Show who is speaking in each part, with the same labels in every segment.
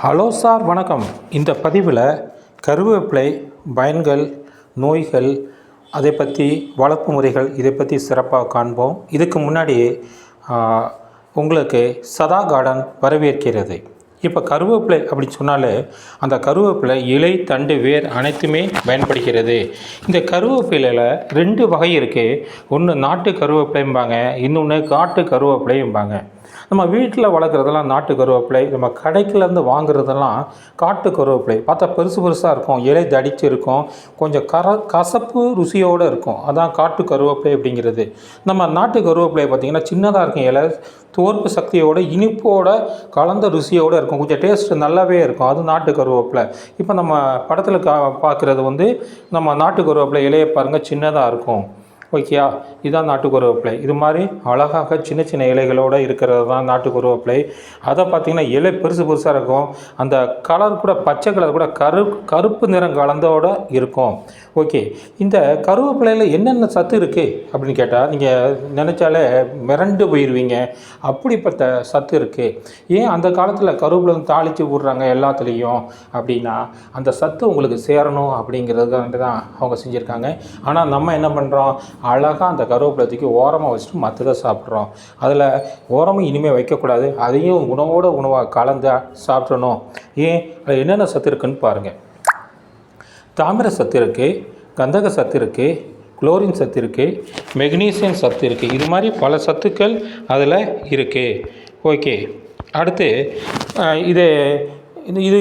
Speaker 1: Hello sir வணக்கம். இந்த பதிவில் கருவேப்பிலை பயன்கள் நோய்கள் அதை பற்றி வளர்ப்பு முறைகள் இதை பற்றி சிறப்பாக காண்போம். இதுக்கு முன்னாடி உங்களுக்கு சதா கார்டன் வரவேற்கிறது. இப்போ கருவேப்பிலை அப்படின்னு சொன்னாலே அந்த கருவேப்பிலை இலை தண்டு வேர் அனைத்துமே பயன்படுகிறது. இந்த கருவேப்பிலையில் ரெண்டு வகை இருக்குது ஒன்று நாட்டு கருவேப்பிலைம்பாங்க இன்னொன்று காட்டு கருவேப்பிலைம்பாங்க. நம்ம வீட்டில் வளர்க்குறதெல்லாம் நாட்டு கருவேப்பிலை நம்ம கடைக்குலேருந்து வாங்குறதெல்லாம் காட்டு கருவேப்பிலை. பார்த்தா பெருசு பெருசாக இருக்கும். இலை தடிச்சு இருக்கும். கொஞ்சம் கர கசப்பு ருசியோடு இருக்கும். அதான் காட்டு கருவேப்பிலை அப்படிங்கிறது. நம்ம நாட்டு கருவேப்பிலை பார்த்திங்கன்னா சின்னதாக இருக்கும் இலை தோற்பு சக்தியோட இனிப்போட கலந்த ருசியோடு இருக்கும். கொஞ்சம் டேஸ்ட் நல்லாவே இருக்கும். அது நாட்டு கருவேப்பிலை. இப்போ நம்ம படத்தில் கா பார்க்குறது வந்து நம்ம நாட்டு கருவேப்பிலை இலையை பாருங்கள் சின்னதாக இருக்கும். ஓகேயா இதுதான் நாட்டு இது மாதிரி அழகாக சின்ன சின்ன இலைகளோடு இருக்கிறது தான் நாட்டு அதை பார்த்திங்கன்னா இலை பெருசு பெருசாக இருக்கும். அந்த கலர் கூட பச்சை கலர் கூட கரு கருப்பு நிறம் கலந்தோட இருக்கும். ஓகே இந்த கருவேப்பிலையில் என்னென்ன சத்து இருக்குது அப்படின்னு கேட்டால் நீங்கள் நினச்சாலே மிரண்டு போயிடுவீங்க அப்படிப்பட்ட சத்து இருக்குது ஏன் அந்த காலத்தில் கருவேப்பிலை வந்து தாளித்து விட்றாங்க எல்லாத்துலேயும் அப்படின்னா அந்த சத்து உங்களுக்கு சேரணும் அப்படிங்கிறது தான் அவங்க செஞ்சுருக்காங்க. ஆனால் நம்ம என்ன பண்ணுறோம் அழகாக அந்த கருவேப்பிலத்துக்கு ஓரமாக வச்சுட்டு மற்றதை சாப்பிட்றோம். அதில் ஓரமும் இனிமேல் வைக்கக்கூடாது. அதையும் உணவோட உணவாக கலந்து சாப்பிடணும். ஏன்? அதில் என்னென்ன சத்து இருக்குன்னு பாருங்கள் தாமிர சத்து இருக்குது கந்தக சத்து இருக்குது குளோரின் சத்து இருக்குது மெக்னீசியம் சத்து இருக்குது இது மாதிரி பல சத்துக்கள் அதில் இருக்குது ஓகே. அடுத்து இது இது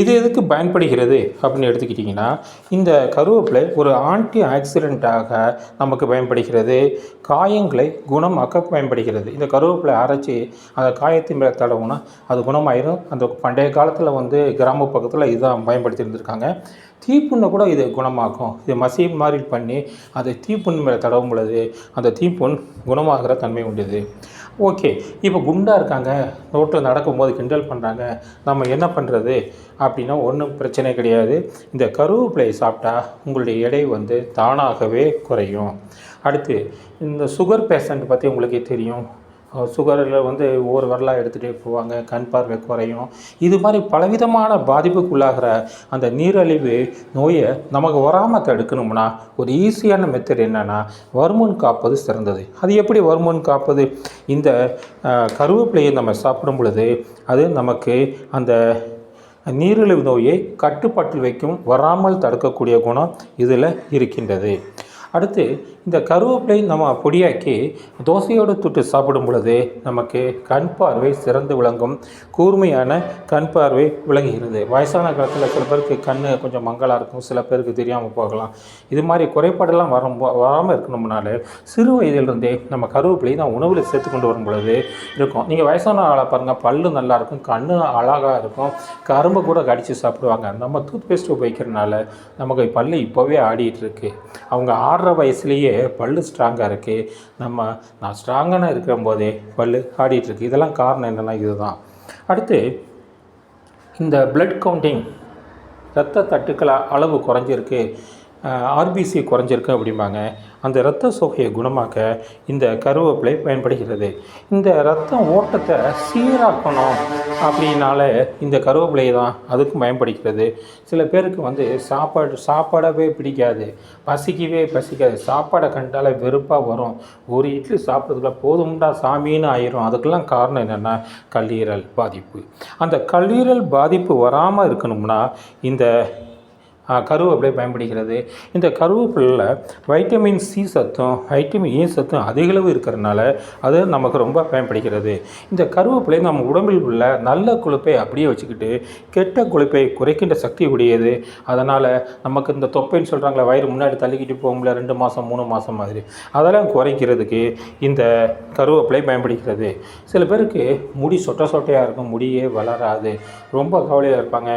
Speaker 1: இது எதுக்கு பயன்படுகிறது அப்படின்னு எடுத்துக்கிட்டிங்கன்னா இந்த கருவேப்பிலை ஒரு ஆன்டி ஆக்சிடெண்ட்டாக நமக்கு பயன்படுகிறது. காயங்களை குணமாக்க பயன்படுகிறது. இந்த கருவேப்பிலை அரைச்சி அந்த காயத்தின் மேலே தடவுனா அது குணமாயிரும். அந்த பண்டைய காலத்தில் வந்து கிராம பக்கத்தில் இதுதான் பயன்படுத்தி இருந்திருக்காங்க தீப்புண்ணை கூட இது குணமாக்கும். இது மசீன் மாதிரி பண்ணி அதை தீப்புண் மேலே தடவும் பொழுது அந்த தீப்புண் குணமாகிற தன்மை உண்டுது. ஓகே இப்போ குண்டாக இருக்காங்க ரோட்டில் நடக்கும்போது கிண்டல் பண்ணுறாங்க நம்ம என்ன பண்ணுறது அப்படின்னா ஒன்றும் பிரச்சனை கிடையாது. இந்த கருவேப்பிலையை சாப்பிட்டா உங்களுடைய எடை வந்து தானாகவே குறையும். அடுத்து இந்த சுகர் பேஷண்ட் பற்றி உங்களுக்கே தெரியும். சுகரில் வந்து ஒவ்வொரு வரலாக எடுத்துகிட்டே போவாங்க கண் பார்வை குறையும். இது மாதிரி பலவிதமான பாதிப்புக்குள்ளாகிற அந்த நீரழிவு நோயை நமக்கு வராமல் தடுக்கணும்னா ஒரு ஈஸியான மெத்தட் என்னென்னா வருமுன் காப்பது சிறந்தது. அது எப்படி வருமுன் காப்பது? இந்த கருவேப்பிலையை நம்ம சாப்பிடும் பொழுது அது நமக்கு அந்த நீரிழிவு நோயை கட்டுப்பாட்டில் வைக்கும் வராமல் தடுக்கக்கூடிய குணம் இதில் இருக்கின்றது. அடுத்து இந்த கருவேப்பிலை நம்ம பொடியாக்கி தோசையோடு தொட்டு சாப்பிடும் பொழுது நமக்கு கண் பார்வை சிறந்து விளங்கும். கூர்மையான கண் பார்வை விளங்குகிறது. வயசான காலத்தில் சில பேருக்கு கண் கொஞ்சம் மங்கலாக இருக்கும். சில பேருக்கு தெரியாமல் போகலாம். இது மாதிரி குறைபாடெல்லாம் வரும் வராமல் இருக்கணும்னால சிறு வயதிலிருந்தே நம்ம கருவேப்பிலையை நான் உணவில் சேர்த்து கொண்டு வரும் பொழுது இருக்கும். நீங்கள் வயசான ஆளை பாருங்கள் பல்லு நல்லாயிருக்கும் கண் அழகாக இருக்கும் கரும்பு கூட கடித்து சாப்பிடுவாங்க. நம்ம டூத் பேஸ்ட் உபயோகிக்கிறனால நமக்கு பல்லு இப்போவே ஆடிட்டு இருக்கு. அவங்க ஆடுற வயசுலேயே பல்லு ஸ்ட்ராங்காக இருக்குது நம்ம நான் ஸ்ட்ராங்கான இருக்கிற போதே பல்லு ஆடிட்டு இருக்கு. இதெல்லாம் காரணம் என்னென்னா இதுதான். அடுத்து இந்த பிளட் கவுண்டிங் இரத்த தட்டுக்கள் அளவு குறைஞ்சிருக்கு. ஆர்பிசி குறைஞ்சிருக்கு அப்படிம்பாங்க. அந்த இரத்த சோகையை குணமாக்க இந்த கருவேப்பிலை பயன்படுகிறது. இந்த இரத்த ஓட்டத்தை சீராக்கணும் அப்படின்னால இந்த கருவேப்பிலை தான் அதுக்கும் பயன்படுகிறது. சில பேருக்கு வந்து சாப்பாடு சாப்பாடவே பிடிக்காது. பசிக்கவே பசிக்காது. சாப்பாடை கண்டாலே வெறுப்பாக வரும். ஒரு இட்லி சாப்பிட்றதுக்குள்ள போதும்டா சாமின்னு ஆயிரும். அதுக்கெல்லாம் காரணம் என்னென்னா கல்லீரல் பாதிப்பு. அந்த கல்லீரல் பாதிப்பு வராமல் இருக்கணும்னா இந்த கருவு கருவேப்பிலை பயன்படுகிறது. இந்த கருவேப்பிலையில் வைட்டமின் சி சத்தும் வைட்டமின் ஏ சத்தும் அதிகளவு இருக்கிறதுனால அது நமக்கு ரொம்ப பயன்படுகிறது. இந்த கருவேப்பிலை நம்ம உடம்பில் உள்ள நல்ல கொழுப்பை அப்படியே வச்சுக்கிட்டு கெட்ட கொழுப்பை குறைக்கின்ற சக்தி உடையது அதனால் நமக்கு இந்த தொப்பைன்னு சொல்கிறாங்களே வயிறு முன்னாடி தள்ளிக்கிட்டு போகும்ல ரெண்டு மாதம் மூணு மாதம் மாதிரி. அதெல்லாம் குறைக்கிறதுக்கு இந்த கருவேப்பிலை பயன்படுகிறது. சில பேருக்கு முடி சொட்ட சொட்டையாக இருக்கும் முடியே வளராது. ரொம்ப கவலையாக இருப்பாங்க.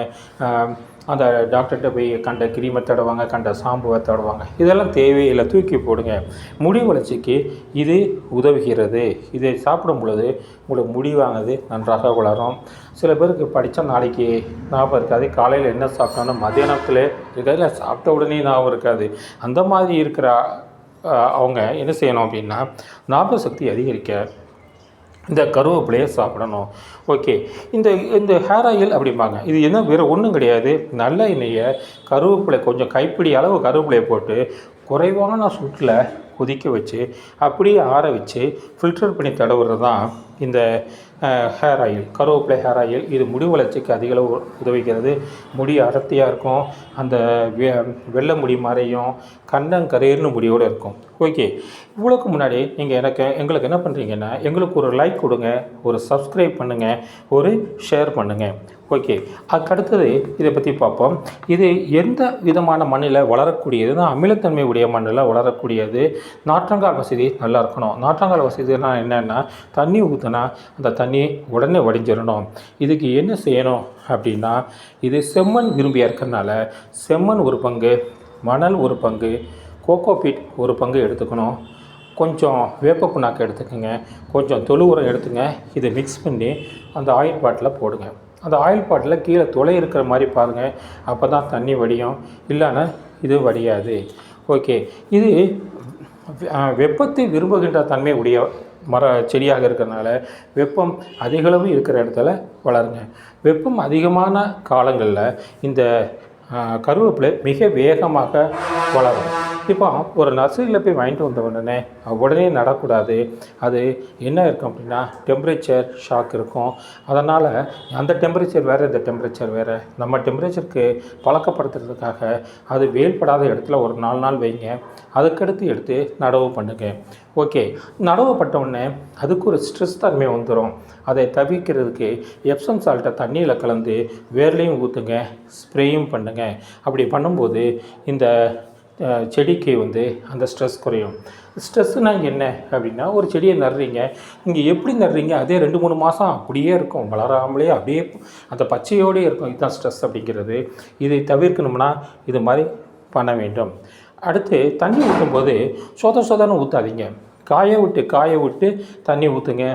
Speaker 1: அந்த டாக்டர்கிட்ட போய் கண்ட கிரீமை தடவாங்க கண்ட சாம்புவை தடவாங்க இதெல்லாம் தேவையில்லை தூக்கி போடுங்க. முடி வளர்ச்சிக்கு இது உதவுகிறது. இதை சாப்பிடும் பொழுது உங்களுக்கு முடி நன்றாக வளரும். சில பேருக்கு படித்தா நாளைக்கு ஞாபகம் இருக்காது. காலையில் என்ன சாப்பிட்டோன்னா மத்தியானத்தில் இருக்காது சாப்பிட்ட உடனே ஞாபகம் இருக்காது. அந்த மாதிரி இருக்கிற அவங்க என்ன செய்யணும் அப்படின்னா ஞாபக சக்தி அதிகரிக்க இந்த கருவேப்பிலையை சாப்பிடணும். ஓகே இந்த இந்த ஹேர் ஆயில் அப்படிம்பாங்க. இது என்ன வேறு ஒன்றும் கிடையாது. நல்ல எண்ணெயை கருவேப்பிலை கொஞ்சம் கைப்பிடி அளவு கருவேப்பிலையை போட்டு குறைவான சூட்டில் கொதிக்க வச்சு அப்படியே ஆற வச்சு ஃபில்டர் பண்ணி தடவுறது தான் இந்த ஹேர் ஆயில் கருவேப்பிலை ஹேர் ஆயில் இது முடி வளர்ச்சிக்கு அதிகளவு உதவுகிறது. உதவிக்கிறது முடி அடர்த்தியாக இருக்கும். அந்த வெ வெள்ளை முடி மாதிரியும் கண்ணங்கரேர்னு முடியோடு இருக்கும். ஓகே இவ்வளோக்கு முன்னாடி நீங்கள் எனக்கு எங்களுக்கு என்ன பண்ணுறீங்கன்னா எங்களுக்கு ஒரு லைக் கொடுங்க ஒரு சப்ஸ்கிரைப் பண்ணுங்கள் ஒரு ஷேர் பண்ணுங்கள் ஓகே அதுக்கடுத்தது இதை பற்றி பார்ப்போம். இது எந்த விதமான மண்ணில் வளரக்கூடியதுன்னா அமிலத்தன்மை உடைய மண்ணில் வளரக்கூடியது. நாற்றங்கால் வசதி நல்லா இருக்கணும். நாற்றங்கால் வசதினா என்னென்னா தண்ணி ஊற்றினா அந்த தண்ணி உடனே வடிஞ்சிடணும் இதுக்கு என்ன செய்யணும் அப்படின்னா இது செம்மண் விரும்பியாக இருக்கிறதுனால செம்மண் ஒரு பங்கு மணல் ஒரு பங்கு கோகோபீட் ஒரு பங்கு எடுத்துக்கணும். கொஞ்சம் வேப்ப புண்ணாக்கு எடுத்துக்கோங்க. கொஞ்சம் தொழு உரம் எடுத்துங்க. இதை மிக்ஸ் பண்ணி அந்த ஆயில் பாட்டில் போடுங்க. அந்த ஆயில் பாட்டில் கீழே துளை இருக்கிற மாதிரி பாருங்கள் அப்போ தான் தண்ணி வடியும். இல்லைன்னா இது வடியாது. ஓகே இது வெப்பத்தை விரும்புகின்ற தன்மை உடைய மர செடியாக இருக்கிறதுனால வெப்பம் அதிகளவு இருக்கிற இடத்துல வளருங்க. வெப்பம் அதிகமான காலங்களில் இந்த கருவேப்பிலை மிக வேகமாக வளரும். இப்போ ஒரு நர்சரியில் போய் வாங்கிட்டு வந்த உடனே உடனே நடக்கூடாது. அது என்ன இருக்கும் அப்படின்னா டெம்பரேச்சர் ஷாக் இருக்கும். அதனால் அந்த டெம்பரேச்சர் வேறு இந்த டெம்பரேச்சர் வேறு. நம்ம டெம்பரேச்சருக்கு பழக்கப்படுத்துறதுக்காக அது வேல்படாத இடத்துல ஒரு நாலு நாள் வைங்க. அதுக்கடுத்து எடுத்து நடவு பண்ணுங்க. ஓகே நடவு உடனே அதுக்கு ஒரு ஸ்ட்ரெஸ் தன்மை வந்துடும் அதை தவிர்க்கிறதுக்கு எப்சம் சால்ட்டை தண்ணியில் கலந்து வேர்லையும் ஊற்றுங்க ஸ்ப்ரேயும் பண்ணுங்க. அப்படி பண்ணும்போது இந்த செடிக்கு வந்து அந்த ஸ்ட்ரெஸ் குறையும். ஸ்ட்ரெஸ்ஸுனா என்ன அப்படின்னா ஒரு செடியை நடுறீங்க. நீங்கள் எப்படி நடுறீங்க? அதே ரெண்டு மூணு மாதம் அப்படியே இருக்கும். வளராமலே அப்படியே அந்த பச்சையோடே இருக்கும். இதுதான் ஸ்ட்ரெஸ் அப்படிங்கிறது. இதை தவிர்க்கணும்னா இது மாதிரி பண்ண வேண்டும். அடுத்து தண்ணி ஊற்றும்போது சொத சொதன்னு ஊற்றாதீங்க காய விட்டு காய விட்டு தண்ணி ஊற்றுங்க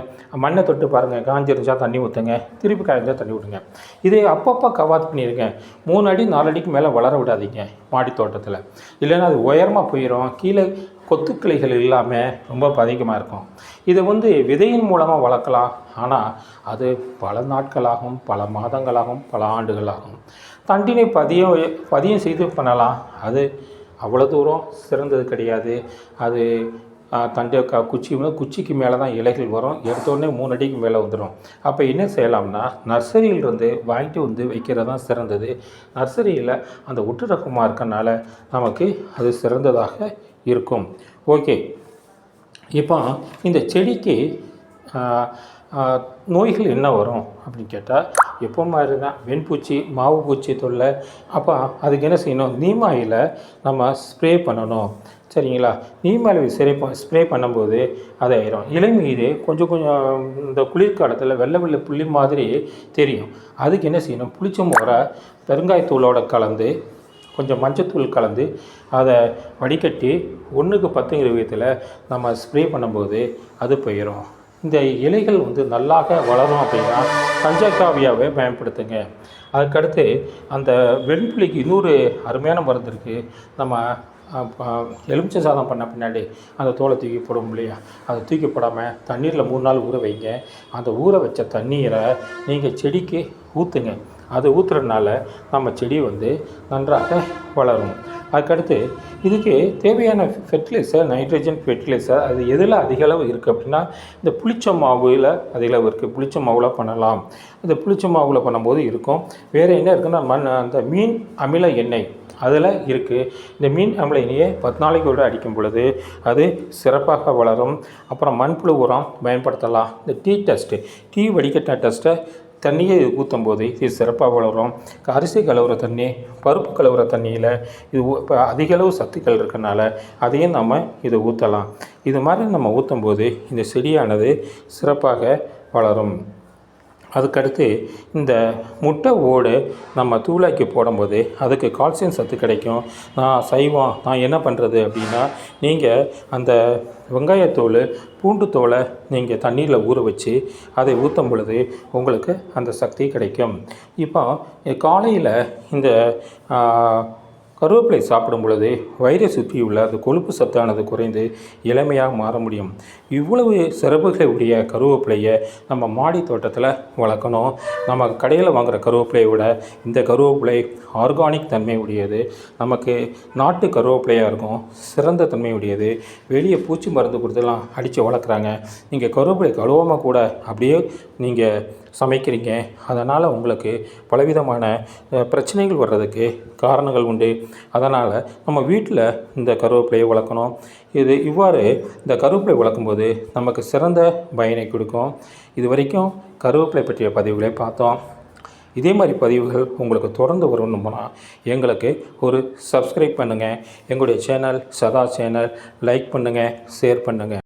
Speaker 1: மண்ணை தொட்டு பாருங்கள் காஞ்சிருந்தா தண்ணி ஊற்றுங்க திருப்பி காய்ஞ்சா தண்ணி விடுங்க இதை அப்பப்போ கவாத் பண்ணியிருக்கேன் மூணு அடி நாலு அடிக்கு மேலே வளர விடாதீங்க மாடி தோட்டத்தில். இல்லைன்னா அது உயரமாக போயிடும் கீழே கொத்துக்கிளைகள் இல்லாமல் ரொம்ப பதிகமாக இருக்கும். இதை வந்து விதையின் மூலமாக வளர்க்கலாம். ஆனால் அது பல நாட்களாகும் பல மாதங்களாகும் பல ஆண்டுகளாகும். தண்டினை பதியம் பதியம் செய்து பண்ணலாம். அது அவ்வளோ தூரம் சிறந்தது கிடையாது. அது தண்டை க குச்சி குச்சிக்கு மேலே தான் இலைகள் வரும். எடுத்தோடனே மூணு அடிக்கு மேலே வந்துடும். அப்போ என்ன செய்யலாம்னா நர்சரியிலிருந்து வாங்கிட்டு வந்து வைக்கிறது தான் சிறந்தது. நர்சரியில் அந்த ஒட்டு ரகமாக இருக்கனால நமக்கு அது சிறந்ததாக இருக்கும். ஓகே. இப்போ இந்த செடிக்கு நோய்கள் என்ன வரும் அப்படின்னு கேட்டால் எப்போ மாதிரி தான் வெண்பூச்சி மாவு பூச்சி தொல்லை அப்போ அதுக்கு என்ன செய்யணும்? நீமாயில் நம்ம ஸ்ப்ரே பண்ணணும். சரிங்களா? நீமாயில் ஸ்ப்ரே ஸ்ப்ரே பண்ணும்போது அது ஆயிரும் இலை மீது கொஞ்சம் கொஞ்சம் இந்த குளிர்காலத்தில் வெள்ளை வெள்ளை புள்ளி மாதிரி தெரியும். அதுக்கு என்ன செய்யணும்? புளிச்ச முறை பெருங்காயத்தூளோட கலந்து கொஞ்சம் மஞ்சத்தூள் கலந்து அதை வடிகட்டி ஒன்றுக்கு பத்துங்கிற விதத்தில் நம்ம ஸ்ப்ரே பண்ணும்போது அது போயிடும் இந்த இலைகள் வந்து நல்லாக வளரும் அப்படின்னா பஞ்சகாவியாவை பயன்படுத்துங்க. அதுக்கடுத்து அந்த வெண்புலிக்கு இன்னொரு அருமையான மருந்து இருக்குது நம்ம எலுமிச்சை சாதம் பண்ண பின்னாடி அந்த தோலை தூக்கி போடும் இல்லையா? அதை தூக்கி போடாமல் தண்ணீரில் மூணு நாள் ஊற வைங்க. அந்த ஊற வச்ச தண்ணீரை நீங்கள் செடிக்கு ஊற்றுங்க அது ஊற்றுறதுனால நம்ம செடி வந்து நன்றாக வளரும். அதுக்கடுத்து இதுக்கு தேவையான ஃபெர்டிலைசர் நைட்ரஜன் ஃபெர்டிலைசர் அது எதில் அதிக அளவு இருக்குது அப்படின்னா இந்த புளிச்ச மாவில் அதிக அளவு இருக்குது புளிச்ச மாவில் பண்ணலாம். இந்த புளிச்ச மாவில் பண்ணும்போது இருக்கும். வேறு என்ன இருக்குன்னா மண் அந்த மீன் அமில எண்ணெய் அதில் இருக்குது இந்த மீன் அமில எண்ணெயை பத்து நாளைக்கு விட அடிக்கும் பொழுது அது சிறப்பாக வளரும். அப்புறம் மண்புழு உரம் பயன்படுத்தலாம். இந்த டீ டெஸ்ட்டு டீ வடிகட்ட டெஸ்ட்டை தண்ணியை ஊற்றும் போது இது சிறப்பாக வளரும். அரிசி கலவுற தண்ணி பருப்பு கலவுற தண்ணியில் இது இப்போ அதிகளவு சத்துக்கள் இருக்கனால அதையும் நம்ம இதை ஊற்றலாம் இது மாதிரி நம்ம ஊற்றும் போது இந்த செடியானது சிறப்பாக வளரும். அதுக்கடுத்து இந்த முட்டை ஓடு நம்ம தூளாக்கி போடும்போது அதுக்கு கால்சியம் சத்து கிடைக்கும். நான் சைவம் நான் என்ன பண்ணுறது அப்படின்னா நீங்கள் அந்த வெங்காயத்தோல் பூண்டு தோலை நீங்கள் தண்ணீரில் ஊற வச்சு அதை ஊற்றும் பொழுது உங்களுக்கு அந்த சக்தி கிடைக்கும். இப்போ காலையில் இந்த கருவேப்பிலை சாப்பிடும் பொழுது வயிறை சுற்றியுள்ள அந்த கொழுப்பு சத்தானது குறைந்து இளமையாக மாற முடியும். இவ்வளவு சிறப்புகளை உடைய கருவேப்பிலையை நம்ம மாடி தோட்டத்தில் வளர்க்கணும். நம்ம கடையில் வாங்குகிற கருவேப்பிலையை விட இந்த கருவேப்பிலை ஆர்கானிக் தன்மை உடையது. நமக்கு நாட்டு கருவேப்பிலையாக இருக்கும். சிறந்த தன்மை உடையது. வெளியே பூச்சி மருந்து கொடுத்துலாம் அடித்து வளர்க்குறாங்க. நீங்கள் கருவேப்பிலை கழுவாமல் கூட அப்படியே நீங்கள் சமைக்கிறீங்க. அதனால் உங்களுக்கு பலவிதமான பிரச்சனைகள் வர்றதுக்கு காரணங்கள் உண்டு. அதனால் நம்ம வீட்டில் இந்த கருவேப்பிலையை வளர்க்கணும். இது இவ்வாறு இந்த கருவேப்பிலை வளர்க்கும்போது நமக்கு சிறந்த பயனை கொடுக்கும். இது வரைக்கும் கருவேப்பிலை பற்றிய பதிவுகளை பார்த்தோம். இதே மாதிரி பதிவுகள் உங்களுக்கு தொடர்ந்து வரணும்னா எங்களுக்கு ஒரு சப்ஸ்கிரைப் பண்ணுங்கள் எங்களுடைய சேனல் சதா சேனல் லைக் பண்ணுங்கள் ஷேர் பண்ணுங்கள்